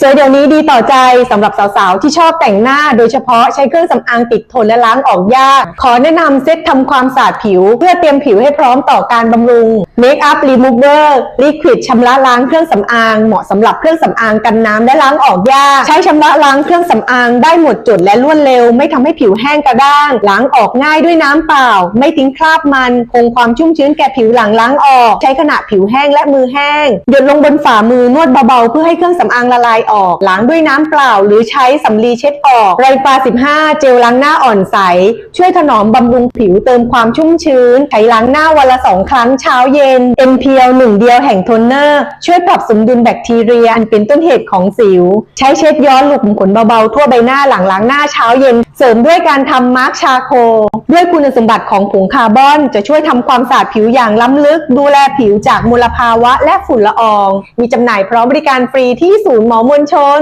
สวยเดี๋ยวนี้ดีต่อใจสำหรับสาวๆ ที่ชอบแต่งหน้าโดยเฉพาะใช้เครื่องสำอางติดทนและล้างออกยาก ขอแนะนำเซตทำความสะอาดผิว เพื่อเตรียมผิวให้พร้อมต่อการบำรุง Make up Remover Liquid ชำระล้างเครื่องสำอาง เหมาะสำหรับเครื่องสำอางกันน้ำและล้างออกยาก ใช้ชำระล้างเครื่องสำอางได้หมดจดและรวดเร็ว ไม่ทำให้ผิวแห้งกระด้าง ล้างออกง่ายด้วยน้ำเปล่า ไม่ทิ้งคราบมัน คงความชุ่มชื้นแก่ผิวหลังล้างออก ใช้ขณะผิวแห้งและมือแห้งหยดลงบนฝ่ามือนวดเบาๆเพื่อให้เครื่องสำอางละลายออก ล้างด้วยน้ำเปล่า หรือใช้สำลีเช็ดออก ไรฟา15 เจลล้างหน้าอ่อนใส ช่วยถนอมบำรุงผิวเติมความชุ่มชื้น ใช้ล้างหน้าวันละสองครั้งเช้าเย็น m p l หนึ่งเดียวแห่งโทนเนอร์ ช่วยปรับสมดุลแบคทีเรียอันเป็นต้นเหตุของสิว ใช้เช็ดย้อนหลุมขนเบาๆทั่วใบหน้าหลังล้างหน้าเช้าเย็น เสริมด้วยการทำมาร์กชาโค ด้วยคุณสมบัติของผงคาร์บอน จะช่วยทำความสะอาดผิวอย่างล้ำลึก ดูแลผิวจากมลภาวะและฝุ่นละออง มีจำหน่ายพร้อมบริการฟรีที่ศูนย์หมอมวลชน